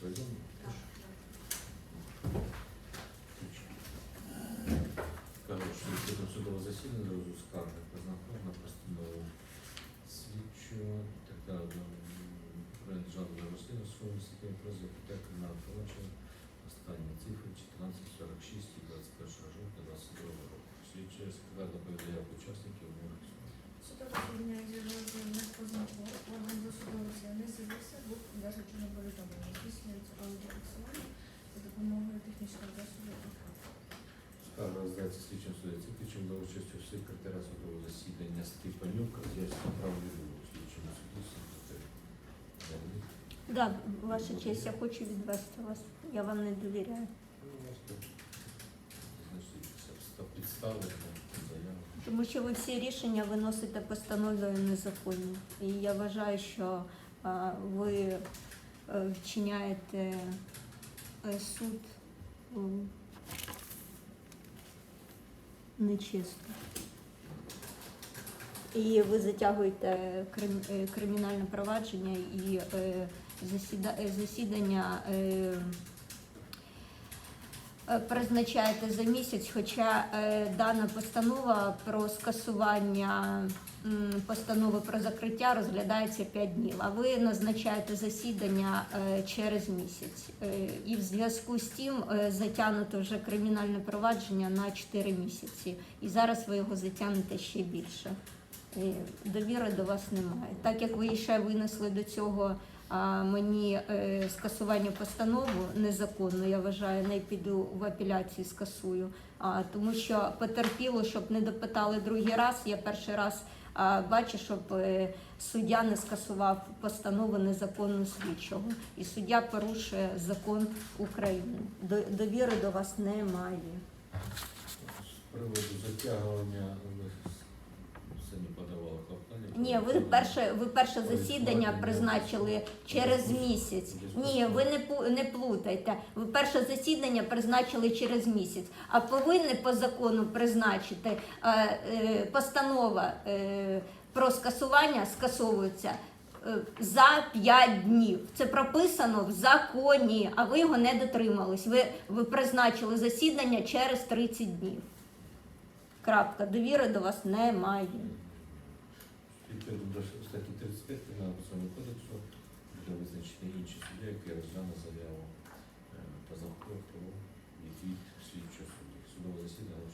Повідомлення? Кажуть, що відповідно судове засідання з розгляду скарги призначено на постанову слідчого, така проект жанру розслідування своєму статтям про закриття кримінального провадження останні цифри 1446 і 21 жовтня 22 року. Слідчий секретар доповідає про учасників умови суду. Судове звільнення з'явилося не Скарга розглядається слідчим судді Цикичем за участю секретаря судового засідання Степанюк, роз'яснення прав відводу слідчому суді. Да, ваша честь, я хочу відвести вас. Я вам не довіряю. Ну, значить, підстави, заяви. Тому що ви всі рішення виносите постановою незаконні. І я вважаю, що а, ви е, вчиняєте е, суд м, нечесно. І ви затягуєте крим- е, кримінальне провадження і е, засіда- е, засідання. Е, призначаєте за місяць, хоча е, дана постанова про скасування постанови про закриття розглядається 5 днів, а ви назначаєте засідання е, через місяць. І в зв'язку з тим затягнуто вже кримінальне провадження на 4 місяці. І зараз ви його затягнете ще більше. Довіри до вас немає. Так як ви ще винесли до цього а, мені е, скасування постанову незаконно, я вважаю, не піду в апеляції скасую. А, тому що потерпіло, щоб не допитали другий раз. Я перший раз бачу, щоб е, суддя не скасував постанову незаконну слідчого. І суддя порушує закон України. До- Довіри до вас немає. З приводу затягування самі клопотання. Ні, ви перше, ви перше засідання призначили через місяць. Ні, ви не не плутайте. Ви перше засідання призначили через місяць, а повинні по закону призначити е, е, постанова е, про скасування скасовується. е, За 5 днів це прописано в законі, а ви його не дотримались. Ви, ви призначили засідання через 30 днів. Крапка. Довіри до вас немає. Відповідно до статті 35 Кримінального кодексу буде визначення інших суддя, який розгляне заяву та захоплює про відвід слідчого суду. Судове засідання